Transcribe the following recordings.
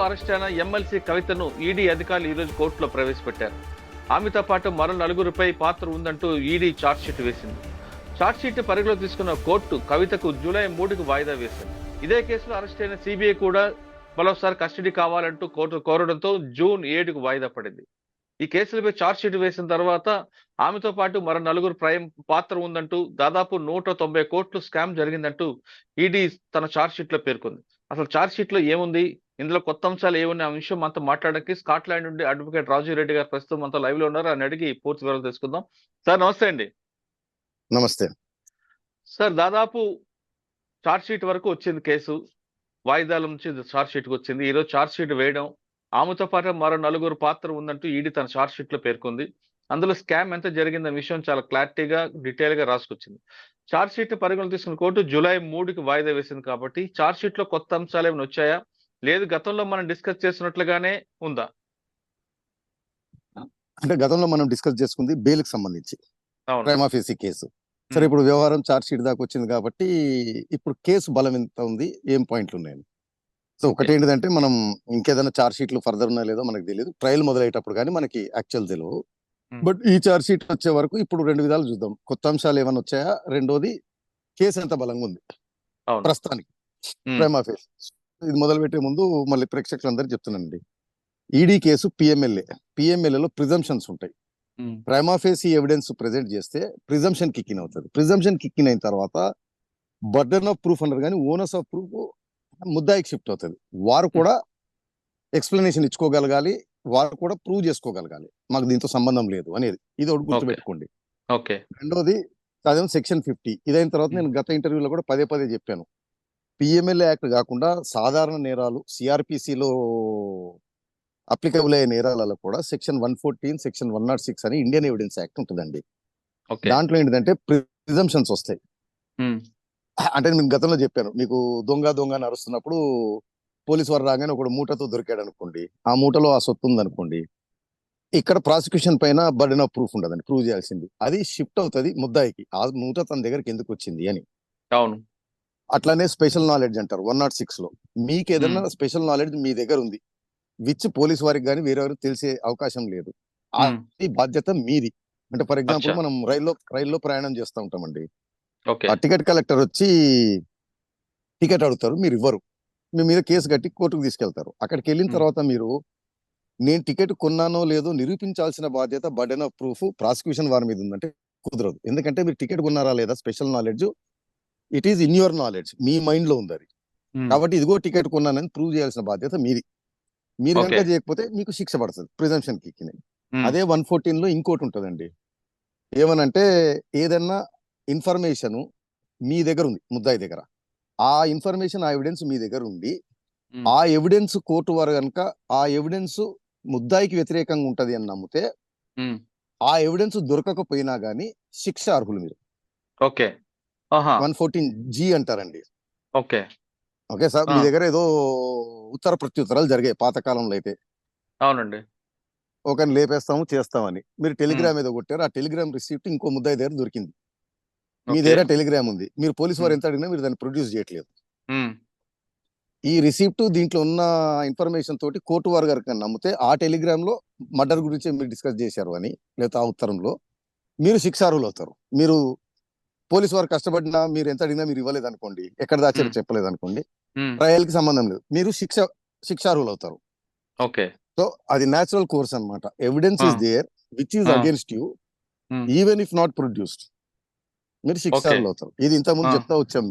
కేసులో అరెస్ట్ అయిన ఎమ్మెల్సీ కవితను ఈడీ అధికారులు ఈరోజు కోర్టులో ప్రవేశపెట్టారు. ఆమెతో పాటు మరో నలుగురిపై పాత్ర ఉందంటూ ఈడీ షీట్ వేసింది. ఛార్జ్షీట్ పరిగణలో తీసుకున్న కోర్టు కవితకు జూలై మూడుకు వాయిదా వేసింది. ఇదే కేసులో అరెస్ట్ అయిన సిబిఐ కూడా మరోసారి కస్టడీ కావాలంటూ కోర్టు కోరడంతో జూన్ ఏడుకు వాయిదా పడింది. ఈ కేసులపై షీట్ వేసిన తర్వాత ఆమెతో పాటు మరో నలుగురు ప్రయం పాత్ర ఉందంటూ దాదాపు నూట తొంభై కోట్లు స్కామ్ జరిగిందంటూ ఈడీ తన ఛార్జ్షీట్లో పేర్కొంది. అసలు షీట్లో ఏముంది? ఇందులో కొత్త అంశాలు ఏమున్నాయి? ఆ విషయం మనతో మాట్లాడడానికి స్కాట్లాండ్ నుండి అడ్వకేట్ రాజు రెడ్డి గారు ప్రస్తుతం మనతో లైవ్లో ఉన్నారు. అని అడిగి పూర్తి వివరాలు తెలుసుకుందాం. సార్ నమస్తే అండి. నమస్తే. సార్ దాదాపు ఛార్జ్ షీట్ వరకు వచ్చింది కేసు. వాయిదాల నుంచి ఛార్జ్ షీట్ వచ్చింది. ఈరోజు ఛార్జ్ షీట్ వేయడం ఆమెతో పాటు మరో నలుగురు పాత్ర ఉందంటూ ఈడీ తన ఛార్జ్ షీట్లో పేర్కొంది. అందులో స్కామ్ ఎంత జరిగిందనే విషయం చాలా క్లారిటీగా డీటెయిల్గా రాసుకొచ్చింది. ఛార్జ్ షీట్ పరిగణలు తీసుకున్న కోర్టు జూలై మూడుకి వాయిదా వేసింది కాబట్టి ఛార్జ్ షీట్లో కొత్త అంశాలు ఏమైనా వచ్చాయా? లేదు గతంలో మనం డిస్కస్ చేసినట్లుగానే ఉందా? అంటే గతంలో మనం డిస్కస్ చేసుకుంది బెయిల్కి సంబంధించి ప్రైమ్ ఆఫీసీ కేసు. సరే ఇప్పుడు వ్యవహారం చార్జ్ షీట్ దాకా వచ్చింది కాబట్టి ఇప్పుడు కేసు బలం ఎంత ఉంది ఏం పాయింట్లు ఉన్నాయి సో ఒకటి ఏంటిదంటే మనం ఇంకేదైనా చార్జ్ షీట్లు ఫర్దర్ ఉన్నా లేదో మనకు తెలియదు ట్రయల్ మొదలయ్యేటప్పుడు కానీ మనకి యాక్చువల్ తెలియదు Hmm. బట్ ఈ చార్జ్ షీట్ వచ్చే వరకు ఇప్పుడు రెండు విధాలు చూద్దాం. కొత్త అంశాలు ఏమైనా వచ్చాయా? రెండోది కేసు ఎంత బలంగా ఉంది? ప్రస్తుతానికి. Prime office. ఇది మొదలు పెట్టే ముందు మళ్ళీ ప్రేక్షకులందరూ చెప్తున్నానండి. ED case PMLA. పిఎంఎల్ఏలో ప్రిజంప్షన్స్ ఉంటాయి. ప్రైమాఫేసి ఎవిడెన్స్ ప్రెజెంట్ చేస్తే ప్రిజంప్షన్ కిక్కిన్ అవుతుంది. ప్రిజంప్షన్ కిక్కిన్ అయిన తర్వాత బర్డన్ ఆఫ్ ప్రూఫ్ అన్నారు కానీ ఓనర్స్ ఆఫ్ ప్రూఫ్ ముద్దాయికి షిఫ్ట్ అవుతుంది. వారు కూడా ఎక్స్ప్లెనేషన్ ఇచ్చుకోగలగాలి వారు కూడా ప్రూవ్ చేసుకోగలగాలి. మాకు దీంతో సంబంధం లేదు అనేది. ఇది ఒకటి గుర్తుపెట్టుకోండి. ఓకే. రెండోది అదేమో సెక్షన్ ఫిఫ్టీ. ఇదైన తర్వాత నేను గత ఇంటర్వ్యూలో కూడా పదే పదే చెప్పాను. పిఎంఎల్ఏ యాక్ట్ కాకుండా సాధారణ నేరాలు సిఆర్పిసిలో అప్లికబుల్ అయ్యే నేరాలలో కూడా section one fourteen section one not six అని ఇండియన్ ఎవిడెన్స్ యాక్ట్ ఉంటుందండి. దాంట్లో ఏంటిదంటే ప్రిజంప్షన్స్ వస్తాయి. అంటే నేను గతంలో చెప్పాను మీకు దొంగ దొంగ అని అరుస్తున్నప్పుడు పోలీసు వారు రాగానే ఒకడు మూటతో దొరికాడు అనుకోండి ఆ మూటలో ఆ సొత్తు ఉంది అనుకోండి ఇక్కడ ప్రాసిక్యూషన్ పైన బర్డెన్ ఆఫ్ ప్రూఫ్ ఉండదండి ప్రూవ్ చేయాల్సింది. అది షిఫ్ట్ అవుతుంది ముద్దాయికి. ఆ మూట తన దగ్గరికి ఎందుకు వచ్చింది అని. అవును. అట్లానే స్పెషల్ నాలెడ్జ్ అంటారు వన్ నాట్ సిక్స్లో. మీకు ఏదైనా స్పెషల్ నాలెడ్జ్ మీ దగ్గర ఉంది విచ్ పోలీస్ వారికి కానీ వేరెవరికి తెలిసే అవకాశం లేదు. ఈ బాధ్యత మీది. అంటే ఫర్ ఎగ్జాంపుల్. మనం రైల్లో రైల్లో ప్రయాణం చేస్తూ ఉంటామండి. ఆ టికెట్ కలెక్టర్ వచ్చి టికెట్ అడుగుతారు మీరు ఇవ్వరు. మీ మీద కేసు కట్టి కోర్టుకు తీసుకెళ్తారు. అక్కడికి వెళ్ళిన. తర్వాత మీరు నేను టికెట్ కొన్నానో లేదో నిరూపించాల్సిన బాధ్యత బర్డెన్ ఆఫ్ ప్రూఫ్ ప్రాసిక్యూషన్ వారి మీద ఉందంటే కుదరదు. ఎందుకంటే మీరు టికెట్ కొన్నారా లేదా special knowledge it is in your knowledge మీ మైండ్లో ఉంది అది. కాబట్టి ఇదిగో టికెట్ కొన్నానని ప్రూవ్ చేయాల్సిన బాధ్యత మీది. మీరు కనుక Okay. చేయకపోతే మీకు శిక్ష పడుతుంది ప్రిజంప్షన్కి అదే వన్ ఫోర్టీన్లో ఇంకోటి ఉంటుందండి. ఏమనంటే ఏదన్నా ఇన్ఫర్మేషన్ మీ దగ్గర ఉంది ముద్దాయి దగ్గర. ఆ ఇన్ఫర్మేషన్ ఆ ఎవిడెన్స్ మీ దగ్గర ఉంది. ఉమ్, ఆ ఎవిడెన్స్ కోర్టు వారు కనుక ఆ ఎవిడెన్స్ ముద్దాయికి వ్యతిరేకంగా ఉంటది అని నమ్మితే ఆ ఎవిడెన్స్ దొరకకపోయినా గానీ శిక్ష అర్హులు మీరు. ఓకే. వన్ ఫోర్టీన్ జీ అంటారండి. ఓకే. ఓకే సార్ మీ. దగ్గర ఏదో ఉత్తర ప్రత్యుత్తరాలు జరిగాయి పాతకాలంలో అయితే. అవునండి. ఒకరిని లేపేస్తాము చేస్తామని. మీరు టెలిగ్రామ్ ఏదో కొట్టారు ఆ టెలిగ్రామ్ రిసీప్ట్ ఇంకో ముద్దాయి దగ్గర దొరికింది. మీ. దగ్గర టెలిగ్రామ్ ఉంది. మీరు పోలీస్ వారు. ఎంత అడిగినా మీరు దాన్ని ప్రొడ్యూస్ చేయట్లేదు. ఈ రిసీప్ట్ దీంట్లో ఉన్న ఇన్ఫర్మేషన్ తోటి కోర్టు వారు గారికి నమ్మితే ఆ టెలిగ్రామ్లో మర్డర్ గురించి మీరు డిస్కస్ చేశారు అని లేదా ఆ ఉత్తరంలో మీరు శిక్షార్హులు అవుతారు మీరు పోలీస్ వారు కష్టపడినా మీరు ఎంత అడిగినా మీరు ఇవ్వలేదు అనుకోండి ఎక్కడ దాచారో. చెప్పలేదు అనుకోండి ట్రయల్కి సంబంధం లేదు మీరు శిక్ష శిక్షార్హులు అవుతారు ఓకే సో అది నేచురల్ కోర్స్ అన్నమాట evidence is. There which is. Against you. Even if not produced మీరు శిక్షార్హులు అవుతారు ఇది ఇంత ముందు. చెప్తా వచ్చాం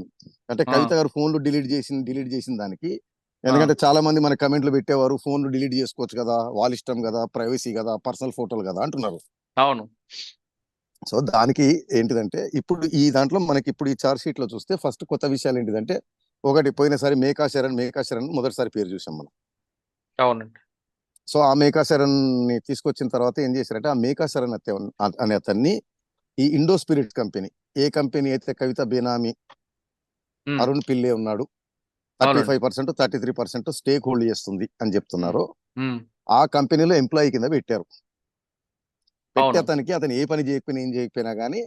అంటే. కవిత గారు ఫోన్లు డిలీట్ చేసింది డిలీట్ చేసిన దానికి ఎందుకంటే చాలా మంది మన కమెంట్లు పెట్టేవారు ఫోన్లు డిలీట్ చేసుకోవచ్చు కదా వాళ్ళ ఇష్టం కదా ప్రైవసీ కదా పర్సనల్ ఫోటోలు కదా అంటున్నారు అవును సో దానికి ఏంటిదంటే ఇప్పుడు ఈ దాంట్లో మనకి ఇప్పుడు ఈ చార్జ్ షీట్లో చూస్తే ఫస్ట్ కొత్త విషయాలు ఏంటిదంటే ఒకటి పోయినసారి మేకా శరణ్ మేకా శరణ్ మొదటిసారి పేరు చూసాం మనం. అవునండి. సో ఆ మేకా శరణ్ని తీసుకొచ్చిన తర్వాత ఏం చేశారంటే ఆ మేకా శరణ్ అతే అనే అతన్ని ఈ ఇండో స్పిరిట్ కంపెనీ ఏ కంపెనీ అయితే కవిత బేనామీ అరుణ్ పిల్లే ఉన్నాడు thirty. Five percent thirty three percent stake hold చేస్తుంది అని చెప్తున్నారు. ఆ కంపెనీలో ఎంప్లాయీ కింద పెట్టారు. పెట్టి. అతనికి అతను ఏ పని చేయకపోయినా ఏం చేయకపోయినా కానీ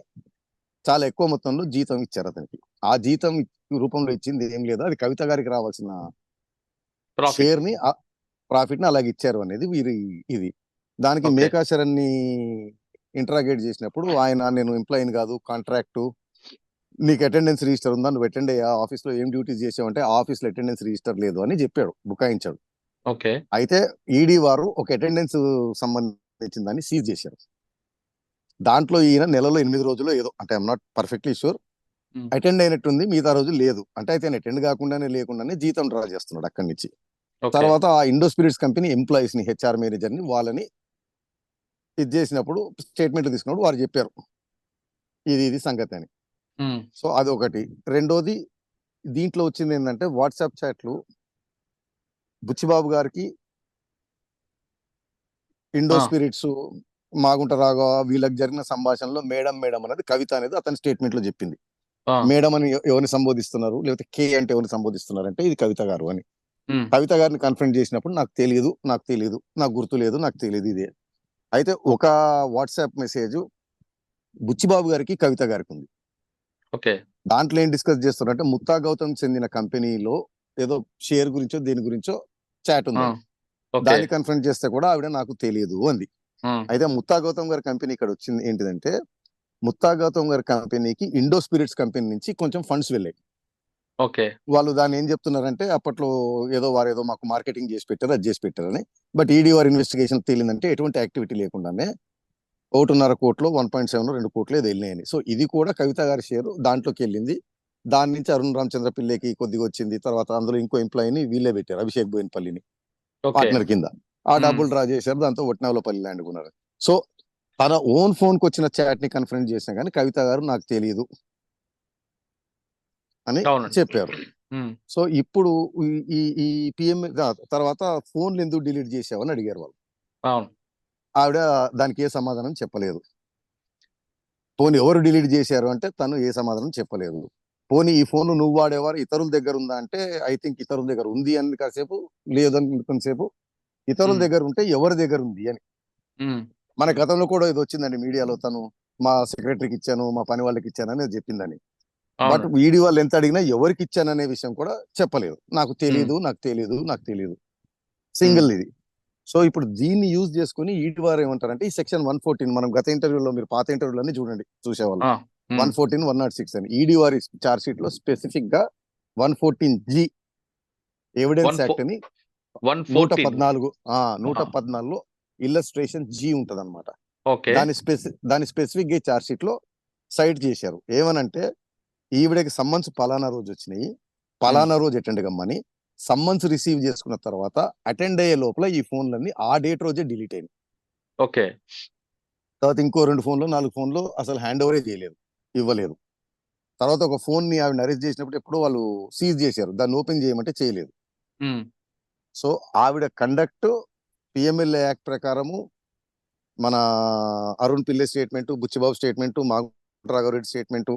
చాలా ఎక్కువ మొత్తంలో జీతం ఇచ్చారు అతనికి. ఆ జీతం రూపంలో ఇచ్చింది ఏం లేదు. అది కవిత గారికి రావాల్సిన షేర్ని ప్రాఫిట్ని అలాగే ఇచ్చారు అనేది వీరి ఇది. దానికి Okay. మేకా శరణ్ని ఇంటరాగేట్ చేసినప్పుడు ఆయన నేను ఎంప్లాయీని కాదు కాంట్రాక్ట్ నీకు అటెండెన్స్ రిజిస్టర్ ఉందా నువ్వు అటెండ్ అయ్యా ఆఫీస్లో ఏం డ్యూటీస్ చేసావంటే ఆఫీస్లో అటెండెన్స్ రిజిస్టర్ లేదు అని చెప్పాడు బుకాయించాడు. ఓకే. అయితే ఈడీ వారు ఒక అటెండెన్స్ సంబంధించిన దాన్ని సీజ్ చేశారు. దాంట్లో ఈయన నెలలో ఎనిమిది రోజులు ఏదో అంటే I'm not perfectly sure Hmm. Attend అయినట్టుంది మిగతా రోజు లేదు. అంటే అయితే అటెండ్ కాకుండానే లేకుండానే జీతం డ్రా చేస్తున్నాడు అక్కడి నుంచి. తర్వాత ఆ ఇండో స్పిరిట్స్ కంపెనీ ఎంప్లాయీస్ని హెచ్ఆర్ మేనేజర్ని వాళ్ళని ఇది చేసినప్పుడు స్టేట్మెంట్ తీసుకున్నప్పుడు వారు చెప్పారు. ఇది ఇది సంగతి అని. ఉమ్, సో అది ఒకటి రెండోది దీంట్లో వచ్చింది ఏంటంటే వాట్సాప్ చాట్లు బుచ్చిబాబు గారికి ఇండో. స్పిరిట్స్ మాగుంట రాఘవ వీళ్ళకి జరిగిన సంభాషణలో మేడం మేడం అనేది కవిత అనేది అతని స్టేట్మెంట్లో చెప్పింది. మేడం అని ఎవ- ఎవరిని సంబోధిస్తున్నారు? లేకపోతే కే అంటే ఎవరిని సంబోధిస్తున్నారు అంటే ఇది కవిత గారు అని. కవిత గారిని కన్ఫరెంట్ చేసినప్పుడు నాకు తెలియదు నాకు తెలియదు నాకు గుర్తు లేదు నాకు తెలియదు ఇదే. అయితే ఒక వాట్సాప్ మెసేజ్ బుచ్చిబాబు గారికి కవిత గారికి ఉంది. ఓకే. దాంట్లో ఏం డిస్కస్ చేస్తున్నారంటే ముత్తా గౌతమ్ చెందిన కంపెనీలో ఏదో షేర్ గురించో దేని గురించో చాట్ ఉంది. దాన్ని కన్ఫరెంట్ చేస్తే కూడా ఆవిడ నాకు తెలియదు అంది. అయితే ముత్తా గౌతమ్ గారి కంపెనీ ఇక్కడ వచ్చింది ఏంటిదంటే ముత్తా గౌతమ్ గారి కంపెనీకి ఇండో స్పిరిట్స్ కంపెనీ నుంచి కొంచెం ఫండ్స్ వెళ్ళాయి. ఓకే. వాళ్ళు దాన్ని ఏం చెప్తున్నారంటే అప్పట్లో ఏదో వారు ఏదో మాకు మార్కెటింగ్ చేసి పెట్టారు అది చేసి పెట్టారని. బట్ ఈడీ వారి ఇన్వెస్టిగేషన్ తేలిందంటే ఎటువంటి యాక్టివిటీ లేకుండానే ఒకటిన్నర కోట్లు వన్ పాయింట్ సెవెన్ రెండు కోట్లు ఏదో వెళ్ళినాయని. సో ఇది కూడా కవిత గారి షేర్ దాంట్లోకి వెళ్ళింది. దాని నుంచి అరుణ్ రామచంద్ర పిల్లకి కొద్దిగా వచ్చింది తర్వాత అందులో ఇంకో ఎంప్లాయీని వీళ్ళే పెట్టారు అభిషేక్ బోయినపల్లిని పార్ట్నర్ కింద. ఆ. డబ్బులు డ్రా చేశారు దాంతో ఒట్నావులపల్లి ల్యాండ్ కొన్నారు. సో తన ఓన్ ఫోన్కి వచ్చిన చాట్ని కన్ఫరెన్స్ చేసినా కానీ కవిత గారు నాకు తెలియదు. అని చెప్పారు. సో ఇప్పుడు ఈ- ఈ పిఎం తర్వాత ఫోన్లు ఎందుకు డిలీట్ చేసావని అడిగారు వాళ్ళు. ఆవిడ దానికి ఏ సమాధానం చెప్పలేదు. పోనీ ఎవరు డిలీట్ చేశారు అంటే తను ఏ సమాధానం చెప్పలేదు. పోనీ ఈ ఫోన్ నువ్వు వాడేవారు ఇతరుల దగ్గర ఉందా అంటే ఐ థింక్ ఇతరుల దగ్గర ఉంది అని కాసేపు లేదని కొంతసేపు ఇతరుల. దగ్గర ఉంటే ఎవరి దగ్గర ఉంది అని మన గతంలో కూడా ఇది వచ్చిందండి మీడియాలో తను మా సెక్రటరీకి ఇచ్చాను మా పని వాళ్ళకి ఇచ్చాను అని చెప్పిందని. బట్ వీడి వాళ్ళు ఎంత అడిగినా ఎవరికి ఇచ్చాననే విషయం కూడా చెప్పలేదు. నాకు తెలియదు నాకు తెలియదు నాకు తెలియదు సింగిల్ ఇది. సో ఇప్పుడు దీన్ని యూజ్ చేసుకుని ఈటి వారు ఏమంటారంటే ఈ సెక్షన్ వన్ ఫోర్టీన్ మనం గత ఇంటర్వ్యూలో మీరు పాత ఇంటర్వ్యూలన్నీ చూడండి చూసేవాళ్ళు. One fourteen one not six అని. ఈడీ వారి చార్జ్ షీట్లో స్పెసిఫిక్గా one fourteen G evidence 114 act అని వన్ నూట పద్నాలుగు. ఆ నూట. పద్నాలుగులో ఇల్లస్ట్రేషన్ జి ఉంటది అనమాట దాని స్పెసి దాని స్పెసిఫిక్గా చార్జ్ షీట్లో సైట్ చేశారు. ఏమనంటే ఈవిడకి సమ్మన్స్ పలానా రోజు వచ్చినాయి. పలానా రోజు అటెండ్ కమ్మని. సమ్మన్స్ రిసీవ్ చేసుకున్న తర్వాత అటెండ్ అయ్యే లోపల ఈ ఫోన్లన్నీ ఆ డేట్ రోజే డిలీట్ అయినాయి. ఓకే. తర్వాత ఇంకో రెండు ఫోన్లు నాలుగు ఫోన్లు అసలు హ్యాండ్ ఓవరే చేయలేదు ఇవ్వలేదు. తర్వాత ఒక ఫోన్ని ఆవిడ అరెస్ట్ చేసినప్పుడు ఎప్పుడో వాళ్ళు సీజ్ చేశారు. దాన్ని ఓపెన్ చేయమంటే చేయలేదు. సో ఆవిడ కండక్ట్ పిఎంఎల్ఏ యాక్ట్ ప్రకారము మన Arun Pillai statement Buchibabu statement Magunta Raghava Reddy statement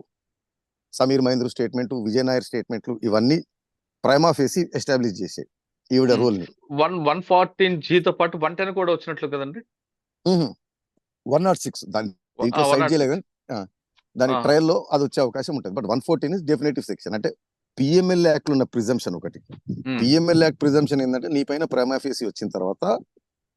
Sameer Mahendru statement Vijay Nair స్టేట్మెంట్లు ఇవన్నీ ప్రైమా ఫేసి ఎస్టాబ్లిష్ చేసాయి ఈవిడ. రోల్ని వన్ వన్ ఫార్టీన్ జీతో పాటు వన్ టెన్ కూడా వచ్చినట్లు కదండి? వన్ నాట్ సిక్స్ దాని దీంట్లో సైడ్ చేయలేదు దాని ఆ. ట్రయల్లో అది వచ్చే అవకాశం ఉంటుంది. But one fourteen is definitive section. అంటే పిఎంఎల్ యాక్ట్లో ఉన్న ప్రిజంప్షన్ ఒకటి. పిఎంఎల్ యాక్ట్ ప్రిజంప్షన్ ఏంటంటే నీ పైన ప్రైమాఫేసి వచ్చిన తర్వాత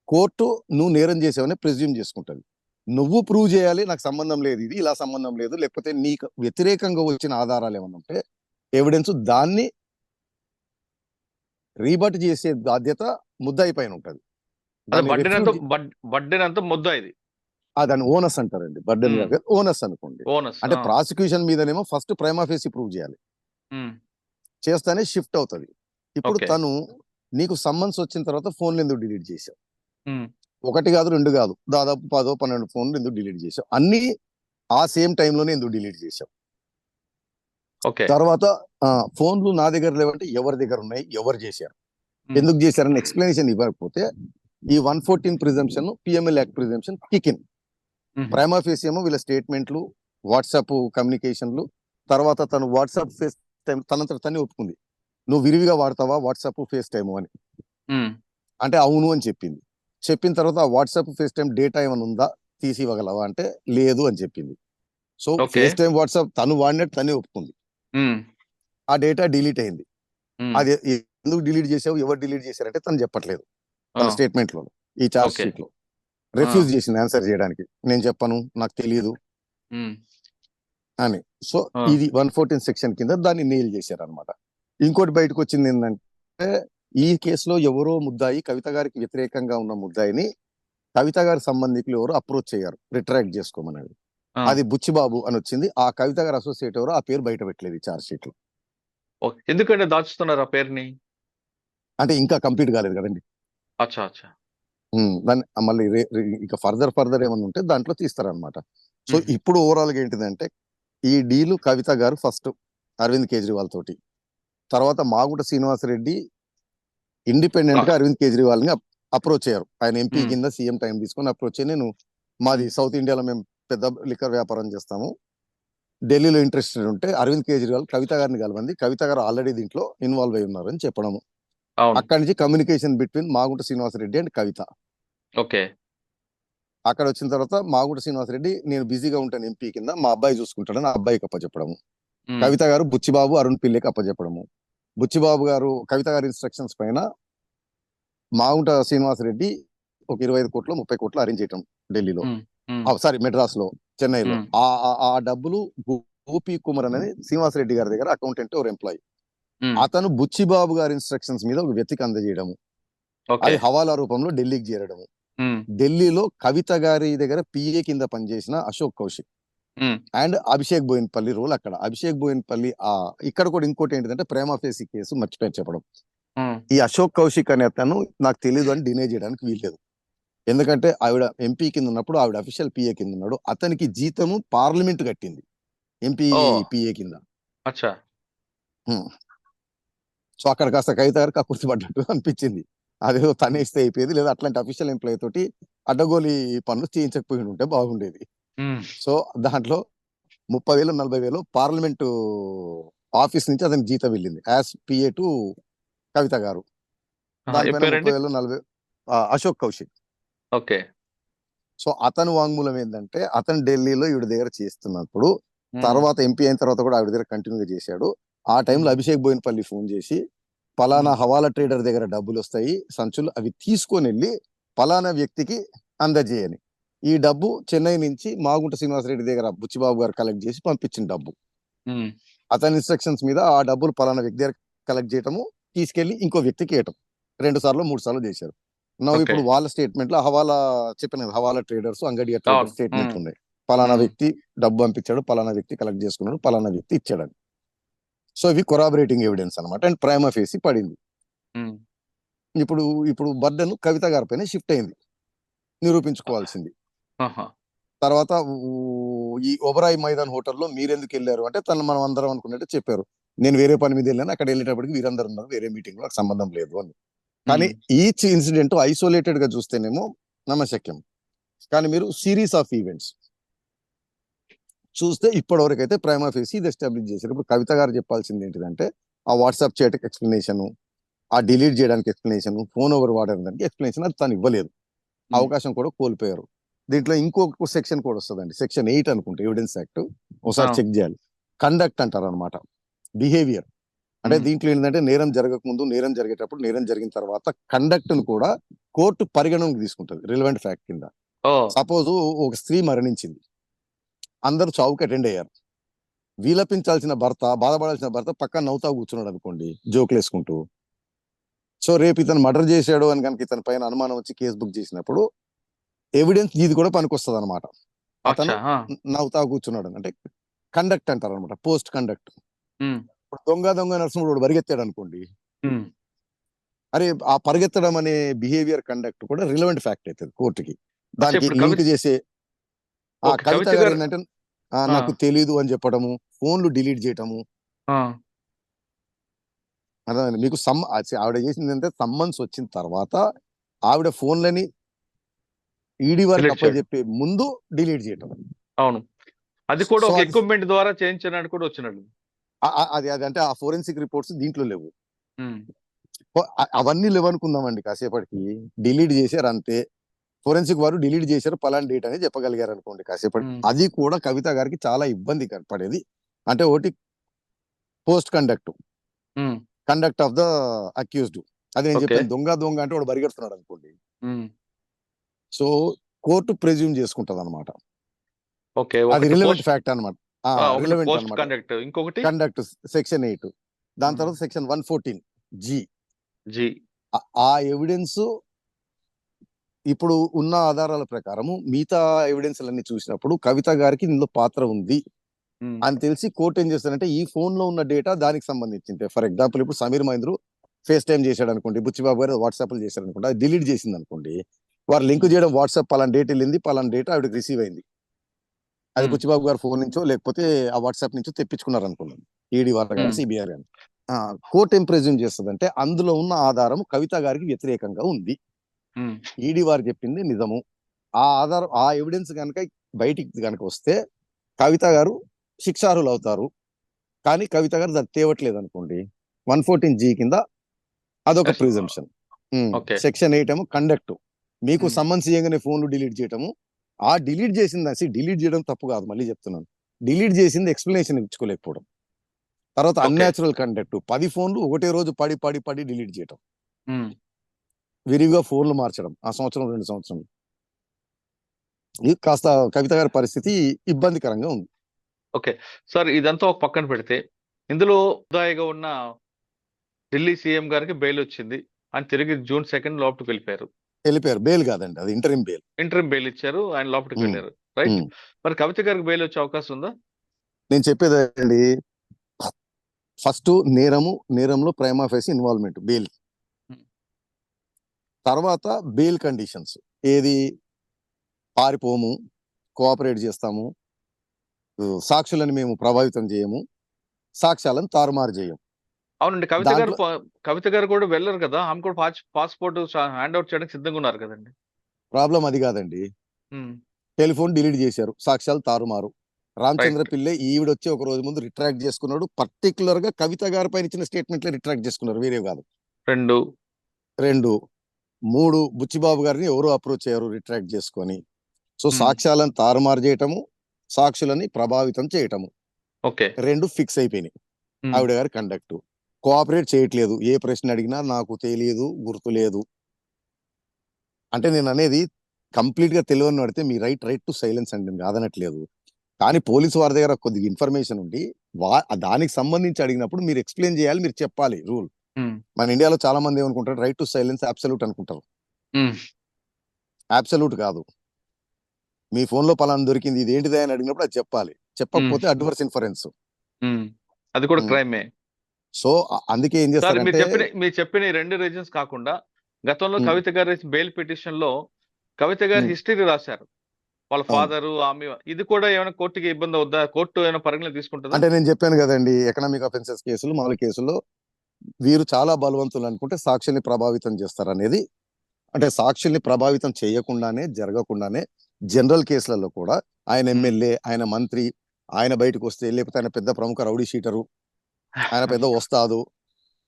కోర్టు నువ్వు నేరం చేసావని ప్రిజ్యూమ్ చేసుకుంటది. నువ్వు ప్రూవ్ చేయాలి నాకు సంబంధం లేదు ఇది ఇలా సంబంధం లేదు లేకపోతే నీకు వ్యతిరేకంగా వచ్చిన ఆధారాలు ఏమన్నా ఉంటే ఎవిడెన్స్ దాన్ని రీబట్ చేసే బాధ్యత ముద్దాయి పైన ఉంటది దాన్ని ఓనస్ అంటారండి. బర్డెన్. ఓనస్ అనుకోండి. అంటే ప్రాసిక్యూషన్ మీదనేమో ఫస్ట్ ప్రైమాఫేసి ప్రూవ్ చేయాలి. చేస్తేనే షిఫ్ట్ అవుతది. ఇప్పుడు. తను నీకు సమ్మన్స్ వచ్చిన తర్వాత ఫోన్లు ఎందుకు డిలీట్ చేశావు. ఒకటి కాదు రెండు కాదు దాదాపు పదో పన్నెండు ఫోన్లు ఎందుకు డిలీట్ చేశావు? అన్ని ఆ సేమ్లోనే ఎందుకు డిలీట్ చేశావు? తర్వాత ఫోన్లు నా దగ్గర లేవంటే ఎవరి దగ్గర ఉన్నాయి? ఎవరు చేశారు? ఎందుకు చేశారని ఎక్స్ప్లెనేషన్ ఇవ్వకపోతే ఈ one fourteen presumption PML act presumption kick in. Prima facie ఏమో వీళ్ళ స్టేట్మెంట్లు వాట్సాప్ కమ్యూనికేషన్లు తర్వాత తను వాట్సాప్ ఫేస్ టైం తనంతట తనే ఒప్పుకుంది. నువ్వు విరివిగా వాడతావా వాట్సాప్ ఫేస్ టైమ్ అని అంటే అవును అని చెప్పింది. చెప్పిన తర్వాత వాట్సాప్ ఫేస్ టైం డేటా ఏమైనా ఉందా? తీసి ఇవ్వగలవా అంటే లేదు అని చెప్పింది. సో. ఫేస్ టైం వాట్సాప్ తను వాడినట్టు తనే ఒప్పుకుంది. ఆ డేటా డిలీట్ అయింది. అది ఎందుకు డిలీట్ చేసావు? ఎవరు డిలీట్ చేశారంటే తను చెప్పట్లేదు. తన స్టేట్మెంట్లో ఈ చార్జ్. షీట్లో రిఫ్యూజ్ చేసింది ఆన్సర్ చేయడానికి. నేను చెప్పను నాకు తెలియదు అని. సో. ఇది వన్ ఫోర్టీన్ సెక్షన్ కింద దాన్ని నెయిల్ చేశారు అనమాట ఇంకోటి బయటకు వచ్చింది ఏంటంటే ఈ కేసులో ఎవరో ముద్దాయి కవిత గారికి వ్యతిరేకంగా ఉన్న ముద్దాయిని కవిత గారి సంబంధికులు ఎవరు అప్రోచ్ అయ్యారు రిట్రాక్ట్ చేసుకోమని ఆ, అది బుచ్చిబాబు అని వచ్చింది. ఆ కవిత గారి అసోసియేట్ ఎవరు ఆ పేరు బయట పెట్టలేదు చార్జ్ షీట్లో. ఎందుకంటే దాచుతున్నారు ఆ పేరుని? అంటే ఇంకా కంప్లీట్ కాలేదు కదండి. అచ్చా అచ్చా. ఉమ్, దాన్ని మళ్ళీ ఇక ఫర్దర్ ఫర్దర్ ఏమన్నా ఉంటే దాంట్లో తీస్తారనమాట సో. ఇప్పుడు ఓవరాల్గా ఏంటిదంటే ఈ డీలు కవిత గారు ఫస్ట్ అరవింద్ కేజ్రీవాల్ తోటి. తర్వాత మాగుంట శ్రీనివాసరెడ్డి ఇండిపెండెంట్గా అరవింద్ కేజ్రీవాల్ని అప్రోచ్ అయ్యారు. ఆయన ఎంపీ. కింద సీఎం టైం తీసుకొని అప్రోచ్ అయ్యి నేను మాది సౌత్ ఇండియాలో మేము పెద్ద లిక్కర్ వ్యాపారం చేస్తాము. ఢిల్లీలో ఇంట్రెస్టెడ్ ఉంటే అరవింద్ కేజ్రీవాల్ కవిత గారిని కలవండి. కవిత గారు ఆల్రెడీ దీంట్లో ఇన్వాల్వ్ అయి ఉన్నారు అని చెప్పడము అక్కడి నుంచి communication between Magunta Srinivasa Reddy and Kavitha. Okay. అక్కడ వచ్చిన తర్వాత మాగుంట శ్రీనివాసరెడ్డి నేను బిజీగా ఉంటాను ఎంపీ కింద మా అబ్బాయి చూసుకుంటాడని అబ్బాయికి అప్పచెప్పడము. కవిత గారు బుచ్చిబాబు అరుణ్ పిల్లికి అప్పచెప్పడము. బుచ్చిబాబు గారు కవిత గారి ఇన్స్ట్రక్షన్స్ పైన మాగుంట శ్రీనివాసరెడ్డి ఒక ఇరవై ఐదు కోట్లు ముప్పై కోట్లు అరేంజ్ చేయటం ఢిల్లీలో. సారీ మెడ్రాస్లో చెన్నైలో. ఆ డబ్బులు గోపి కుమార్ అనేది శ్రీనివాసరెడ్డి గారి దగ్గర అకౌంటెంట్ ఒక ఎంప్లాయీ అతను బుచ్చిబాబు గారి ఇన్స్ట్రక్షన్స్ మీద ఒక వ్యక్తికి అందజేయడము. అది హవాలా రూపంలో ఢిల్లీకి చేరడము. ఢిల్లీలో కవిత గారి దగ్గర పిఏ కింద పనిచేసిన అశోక్ కౌశిక్. అండ్ అభిషేక్ బోయిన్పల్లి రోల్ అక్కడ. అభిషేక్ బోయిన్పల్లి ఆ ఇక్కడ కూడా ఇంకోటి ఏంటిదంటే ప్రేమ ఫేసి కేసు మర్చిపోయి చెప్పడం. ఈ అశోక్ కౌశిక్ అనే అతను నాకు తెలియదు అని డినే చేయడానికి వీల్లేదు. ఎందుకంటే ఆవిడ ఎంపీ కింద ఉన్నప్పుడు ఆవిడ అఫీషియల్ పిఏ కింద ఉన్నాడు. అతనికి జీతము పార్లమెంట్ కట్టింది. ఎంపీ. పిఏ కింద. సో అక్కడ కాస్త కవిత గారికి కుర్తి పడ్డట్టు అనిపించింది. అదేదో తనే ఇస్తే అయిపోయేది. లేదా అట్లాంటి అఫీషియల్ ఎంప్లాయీ తోటి అడ్డగోలి పనులు చేయించకపోయి ఉంటే బాగుండేది. సో దాంట్లో ముప్పై వేలు నలభై వేలు పార్లమెంటు ఆఫీస్ నుంచి అతనికి జీతం వెళ్ళింది. యాజ్ పిఏ టు కవిత గారు. దానిపైన ముప్పై వేలు నలభై అశోక్ కౌశిక్. ఓకే. సో అతను వాంగ్మూలం ఏంటంటే అతను ఢిల్లీలో ఈవిడ దగ్గర చేస్తున్నప్పుడు తర్వాత ఎంపీ అయిన తర్వాత కూడా ఆవిడ దగ్గర కంటిన్యూగా చేశాడు. ఆ టైంలో అభిషేక్ బోయినపల్లి ఫోన్ చేసి పలానా హవాలా ట్రేడర్ దగ్గర డబ్బులు వస్తాయి సంచులు అవి తీసుకొని వెళ్ళి పలానా వ్యక్తికి అందజేయని ఈ డబ్బు చెన్నై నుంచి మాగుంట శ్రీనివాసరెడ్డి దగ్గర బుచ్చిబాబు గారు కలెక్ట్ చేసి పంపించిన డబ్బు అతని ఇన్స్ట్రక్షన్స్ మీద ఆ డబ్బులు పలానా వ్యక్తి దగ్గర కలెక్ట్ చేయటము తీసుకెళ్ళి ఇంకో వ్యక్తికి ఇవ్వటం రెండు సార్లు మూడు సార్లు చేశారు నా Okay. ఇప్పుడు వాళ్ళ స్టేట్మెంట్లో హవాలా చెప్పిన హవాలా ట్రేడర్స్ అంగడి. స్టేట్మెంట్. ఉన్నాయి పలానా. వ్యక్తి డబ్బు పంపించాడు పలానా వ్యక్తి కలెక్ట్ చేసుకున్నాడు పలానా వ్యక్తి ఇచ్చాడని సో ఇవి కొరాబరేటింగ్ ఎవిడెన్స్ అనమాట అండ్ ప్రైమ ఫేసి పడింది. ఇప్పుడు ఇప్పుడు బర్డన్ కవిత గారి పైన షిఫ్ట్ అయింది. నిరూపించుకోవాల్సింది. తర్వాత ఈ ఒబరాయి మైదాన్ హోటల్లో మీరెందుకు వెళ్ళారు? అంటే తను మనం అందరం అనుకున్నట్టు చెప్పారు. నేను వేరే పని మీద వెళ్ళాను అక్కడ వెళ్ళేటప్పటికి వీరందరూ ఉన్నారు వేరే మీటింగ్లో నాకు సంబంధం లేదు అని. కానీ ఈచ్ ఇన్సిడెంట్ ఐసోలేటెడ్గా చూస్తేనేమో నమ్మశక్యం కానీ మీరు సిరీస్ ఆఫ్ ఈవెంట్స్. చూస్తే ఇప్పటి అయితే ప్రైమా ఫేసి ఇది ఎస్టాబ్లిష్ చేశారు. ఇప్పుడు కవిత గారు చెప్పాల్సింది ఏంటిదంటే ఆ వాట్సాప్ చేయడానికి ఎక్స్ప్లెనేషన్ ఆ డిలీట్ చేయడానికి ఎక్స్ప్లెనేషన్ ఫోన్ ఓవర్ వాడడానికి ఎక్స్ప్లెనేషన్ అది తను ఇవ్వలేదు. అవకాశం కూడా కోల్పోయారు. దీంట్లో ఇంకొక సెక్షన్ కూడా వస్తుందండి. సెక్షన్ ఎయిట్ అనుకుంటే ఎవిడెన్స్ యాక్ట్. ఒకసారి. చెక్ చేయాలి. కండక్ట్ అంటారు అనమాట బిహేవియర్. అంటే దీంట్లో ఏంటంటే నేరం జరగక ముందు నేరం జరిగేటప్పుడు నేరం జరిగిన తర్వాత కండక్ట్ను కూడా కోర్టు పరిగణనకు తీసుకుంటుంది. రిలవెంట్ ఫ్యాక్ట్ కింద. సపోజ్ ఒక స్త్రీ మరణించింది. అందరూ చావుకి అటెండ్ అయ్యారు. విలపించాల్సిన భర్త బాధపడాల్సిన భర్త పక్కన నవ్వుతా కూర్చున్నాడు అనుకోండి జోకులు వేసుకుంటూ. సో రేపు ఇతను మర్డర్ చేశాడు అని కనుక ఇతని పైన అనుమానం వచ్చి కేసు బుక్ చేసినప్పుడు ఎవిడెన్స్ ఇది కూడా పనికొస్తుంది అనమాట అతను నవ్వుతా కూర్చున్నాడు. అంటే కండక్ట్ అంటారు అనమాట పోస్ట్ కండక్ట్. ఇప్పుడు దొంగ దొంగ నరసింహుడు పరిగెత్తాడు అనుకోండి. అరే ఆ పరిగెత్తడం అనే బిహేవియర్ కండక్ట్ కూడా రిలవెంట్ ఫ్యాక్ట్ అవుతుంది కోర్టుకి. దానికి లింక్ చేసే ఆ కవిత గారు ఏంటంటే. నాకు తెలీదు అని చెప్పడము ఫోన్లు డిలీట్ చేయటము. అర్థమైంది? మీకు సమ్ ఆవిడ చేసింది అంటే సమ్మన్స్ వచ్చిన తర్వాత ఆవిడ ఫోన్లని ఈడీ వారికి. అప్పచెప్పే ముందు డిలీట్ చేయటం. అవును. అది కూడా ఒక ఎక్విప్మెంట్ ద్వారా చేయించడానికి కూడా ఆ- అది అది అంటే ఆ ఫోరెన్సిక్ రిపోర్ట్స్ దీంట్లో లేవు. అవన్నీ లేవనుకుందామండి కాసేపటికి. డిలీట్ చేశారు అంతే. ఫోరెన్సిక్ వారు డిలీట్ చేశారు పలానా డేట్ అని చెప్పగలిగారు అనుకోండి కాసేపటి. అది కూడా కవిత గారికి చాలా ఇబ్బంది పడేది. అంటే ఒకటి post conduct. Conduct of the accused. అది నేను. చెప్పాను దొంగ దొంగ అంటే వాడు పరిగెడుతున్నాడు అనుకోండి సో కోర్టు ప్రెజ్యూమ్ చేసుకుంటది అనమాట అది రిలవెంట్ ఫ్యాక్ట్ అనమాట కండక్ట్. ఇంకొకటి? Conduct section eight. దాని. తర్వాత section one fourteen G. G. ఆ ఎవిడెన్స్ ఇప్పుడు ఉన్న ఆధారాల ప్రకారము మిగతా ఎవిడెన్స్ అన్ని చూసినప్పుడు కవిత గారికి ఇందులో పాత్ర ఉంది. అని తెలిసి కోర్టు ఏం చేస్తారంటే ఈ ఫోన్లో ఉన్న డేటా దానికి సంబంధించింది. ఫర్ ఎగ్జాంపుల్ ఇప్పుడు సమీర్ మహేంద్రు ఫేస్ టైం చేశాడు అనుకోండి బుచ్చిబాబు గారు వాట్సాప్లో చేశాడు అనుకోండి అది డిలీట్ చేసింది అనుకోండి వారు లింక్ చేయడం వాట్సాప్ పలానా డేట్ వెళ్ళింది పలానా డేటా ఆవిడకి రిసీవ్ అయింది. అది. బుచ్చిబాబు గారి ఫోన్ నుంచో లేకపోతే ఆ వాట్సాప్ నుంచో తెప్పించుకున్నారు అనుకున్నాను ఈడీ వారు కానీ. సిబిఆర్ కానీ కోర్టు ఏం ప్రెజ్యూమ్ చేస్తుంది అంటే అందులో ఉన్న ఆధారం కవిత గారికి వ్యతిరేకంగా ఉంది. ఈడీ వారు చెప్పింది నిజము. ఆ ఆధారం ఆ ఎవిడెన్స్ కనుక బయటికి కనుక వస్తే కవిత గారు శిక్షార్హులు అవుతారు. కానీ కవిత గారు దాన్ని తేవట్లేదు అనుకోండి. వన్ ఫోర్టీన్ జీ కింద అదొక. ప్రిజంప్షన్. సెక్షన్ ఎయిట్ ఏమో కండక్ట్. మీకు. సమ్మన్స్ చేయగానే ఫోన్లు డిలీట్ చేయటము. ఆ డిలీట్ చేసింది డిలీట్ చేయడం తప్పు కాదు మళ్ళీ చెప్తున్నాను. డిలీట్ చేసింది ఎక్స్ప్లెనేషన్ ఇచ్చుకోలేకపోవడం. తర్వాత. Unnatural conduct. పది ఫోన్లు ఒకటే రోజు పడి పడి పడి డిలీట్ చేయటం. విరివిగా ఫోన్లు మార్చడం ఆ సంవత్సరం రెండు సంవత్సరం కాస్త కవిత గారి పరిస్థితి ఇబ్బందికరంగా ఉంది. సార్ ఇదంతా ఒక పక్కన పెడితే ఇందులో ముద్దాయిగా ఉన్న ఢిల్లీ సీఎం గారికి బెయిల్ వచ్చింది ఆయన తిరిగి జూన్ సెకండ్ లోపలికి వెళ్ళిపోయారు. వెళ్ళిపోయారు. బెయిల్ కాదండి అది ఇంటరిం బెయిల్. ఇంటర్మ్ బెయిల్ ఇచ్చారు ఆయన లోపలికి. వెళ్ళారు. రైట్. మరి కవిత గారికి బెయిల్ వచ్చే అవకాశం ఉందా? నేను చెప్పేది అండి ఫస్ట్ నేరము నేరంలో ప్రైమా ఫేసి ఇన్వాల్వ్మెంట్ బెయిల్. తర్వాత బెయిల్ కండిషన్స్. ఏది? పారిపోము కోఆపరేట్ చేస్తాము సాక్షులను మేము ప్రభావితం చేయము సాక్ష్యాలను తారుమారు చేయం. అవునండి కవిత గారు కవిత గారు కూడా వెళ్ళరు కదా ఆమె కూడా పాస్పోర్ట్ హ్యాండ్ అవుట్ చేయడానికి సిద్ధంగా ఉన్నారు కదండి. ప్రాబ్లం అది కాదండి. టెలిఫోన్ డిలీట్ చేశారు సాక్ష్యాలు తారుమారు. రామచంద్ర. పిల్లే ఈవిడ వచ్చి ఒక రోజు ముందు రిట్రాక్ట్ చేసుకున్నాడు పర్టికులర్గా కవిత గారి పైన ఇచ్చిన స్టేట్మెంట్లే రిట్రాక్ట్ చేసుకున్నారు వేరే కాదు. రెండు. రెండు. మూడు బుచ్చిబాబు గారిని ఎవరు అప్రోచ్ అయ్యారు రిట్రాక్ట్ చేసుకొని. సో. సాక్ష్యాలను తారుమారు చేయటము సాక్షులని ప్రభావితం చేయటము. ఓకే. రెండు ఫిక్స్ అయిపోయినాయి. ఆవిడ గారి కండక్ట్. కోఆపరేట్ చేయట్లేదు. ఏ ప్రశ్న అడిగినా నాకు తెలియదు గుర్తు లేదు. అంటే నేను అనేది కంప్లీట్గా తెలియని పడితే మీ రైట్ రైట్ టు సైలెన్స్ అండి కాదనట్లేదు. కానీ పోలీసు వారి దగ్గర కొద్దిగా ఇన్ఫర్మేషన్ ఉండి వా దానికి సంబంధించి అడిగినప్పుడు మీరు ఎక్స్ప్లెయిన్ చేయాలి మీరు చెప్పాలి రూల్. మన ఇండియాలో చాలా మంది ఏమనుకుంటారు? రైట్ టు సైలెన్స్ అబ్సల్యూట్ అనుకుంటారు. అబ్సల్యూట్ కాదు. మీ ఫోన్లో పలానా దొరికింది ఇది ఏంటిదే అని అడిగినప్పుడు అది చెప్పాలి. చెప్పకపోతే అడ్వర్స్ ఇన్ఫరెన్స్. అది కూడా. క్రైమే. సో అందుకే ఏం సార్ మీరు చెప్పిన మీరు చెప్పిన ఈ రెండు రీజన్స్ కాకుండా గతంలో. కవిత గారి బెయిల్ పిటిషన్లో కవిత గారి. హిస్టరీ రాశారు. వాళ్ళ. ఫాదర్ ఆమె ఇది కూడా ఏమైనా కోర్టుకి ఇబ్బంది అవుద్దా? కోర్టు ఏమైనా పరిగణన తీసుకుంటుందా? అంటే నేను చెప్పాను కదండి ఎకనామిక్ అఫెన్సెస్ కేసులు మామూలు కేసుల్లో వీరు చాలా బలవంతులు అనుకుంటే సాక్షుల్ని ప్రభావితం చేస్తారు అనేది అంటే సాక్షుల్ని ప్రభావితం చేయకుండానే జరగకుండానే జనరల్ కేసులలో కూడా ఆయన ఎమ్మెల్యే ఆయన మంత్రి ఆయన బయటకు వస్తే లేకపోతే ఆయన పెద్ద ప్రముఖ రౌడీ షీటరు ఆయన పెద్ద వస్తాదు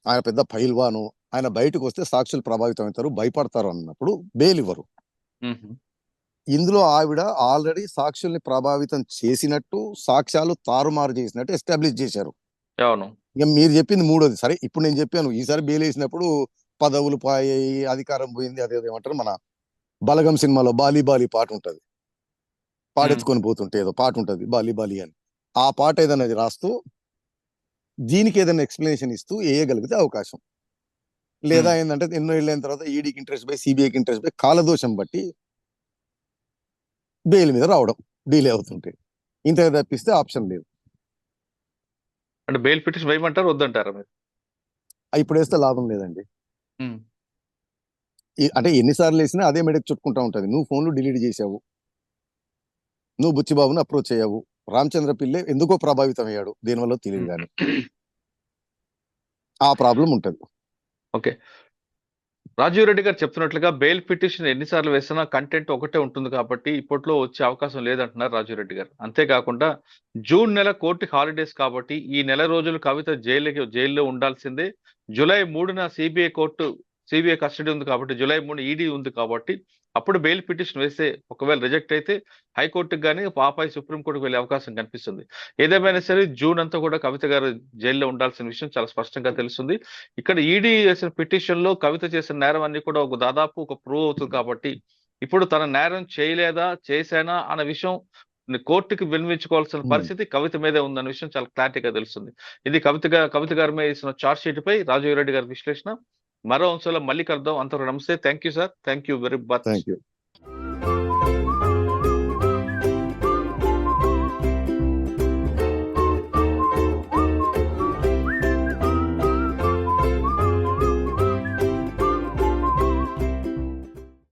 ఆయన పెద్ద పైల్వాను ఆయన బయటకు వస్తే సాక్షులు ప్రభావితం అవుతారు భయపడతారు అన్నప్పుడు బెయిల్ ఇవ్వరు. ఇందులో ఆవిడ ఆల్రెడీ సాక్షుల్ని ప్రభావితం చేసినట్టు సాక్ష్యాలు తారుమారు చేసినట్టు ఎస్టాబ్లిష్ చేశారు. అవును. ఇక మీరు చెప్పింది మూడోది. సరే ఇప్పుడు నేను చెప్పాను ఈసారి బెయిల్ వేసినప్పుడు పదవులు పోయాయి అధికారం పోయింది అదే ఏమంటారు మన బలగం సినిమాలో బాలి బాలి పాట ఉంటది. పాడెత్తుకొని పోతుంటే ఏదో పాట ఉంటది బాలి బాలి అని. ఆ పాట ఏదైనా రాస్తూ దీనికి ఏదైనా ఎక్స్ప్లెనేషన్ ఇస్తూ వేయగలిగితే అవకాశం. లేదా ఏంటంటే ఎన్నో ఏళ్ళైన తర్వాత ఈడీకి ఇంట్రెస్ట్ పోయి సిబిఐకి ఇంట్రెస్ట్ పోయి కాలదోషం బట్టి బెయిల్ మీద రావడం డీలే అవుతుంటే. ఇంత తప్పిస్తే ఆప్షన్ లేదు. అంటే బెయిల్ పిటిషన్ వేయమంటారు వద్దంటారా మీరు? ఇప్పుడు వేస్తే లాభం లేదండి. అంటే ఎన్నిసార్లు వేసినా అదే మెడకు చుట్టుకుంటా ఉంటది. నువ్వు ఫోన్లు డిలీట్ చేసావు. నువ్వు బుచ్చిబాబుని అప్రోచ్ అయ్యావు. రామచంద్ర పిల్లే ఎందుకో ప్రభావితం అయ్యాడు. దేనివల్ల తెలియదు కానీ ఆ ప్రాబ్లం ఉంటది. ఓకే. రాజీవ్ రెడ్డి గారు చెప్తున్నట్లుగా బెయిల్ పిటిషన్ ఎన్నిసార్లు వేసినా కంటెంట్ ఒకటే ఉంటుంది కాబట్టి ఇప్పట్లో వచ్చే అవకాశం లేదంటున్నారు రాజీవ్ రెడ్డి గారు. అంతేకాకుండా జూన్ నెల కోర్టు హాలిడేస్ కాబట్టి ఈ నెల రోజులు కవిత జైలుకి జైల్లో ఉండాల్సిందే. జూలై మూడున సిబిఐ కోర్టు సిబిఐ కస్టడీ ఉంది కాబట్టి జూలై మూడు ఈడీ ఉంది కాబట్టి అప్పుడు బెయిల్ పిటిషన్ వేస్తే ఒకవేళ రిజెక్ట్ అయితే హైకోర్టుకు కానీ పాపై సుప్రీంకోర్టుకు వెళ్ళే అవకాశం కనిపిస్తుంది. ఏదేమైనా సరే జూన్ అంతా కూడా కవిత గారు జైల్లో ఉండాల్సిన విషయం చాలా స్పష్టంగా తెలుస్తుంది. ఇక్కడ ఈడీ చేసిన పిటిషన్లో కవిత చేసిన నేరం అన్ని కూడా ఒక దాదాపు ఒక ప్రూవ్ అవుతుంది కాబట్టి ఇప్పుడు తన నేరం చేయలేదా చేశానా అన్న విషయం కోర్టుకి వినిపించుకోవాల్సిన. పరిస్థితి కవిత మీదే ఉందన్న విషయం చాలా క్లారిటీగా తెలుస్తుంది. ఇది కవిత కవిత గారి మీద ఇచ్చిన చార్జ్ షీట్ పై రాజీవ్ రెడ్డి గారి విశ్లేషణ. మరో అంశంలో మళ్ళీ కలుద్దాం. అంతవరకు నమస్తే. Thank you sir thank you very much thank you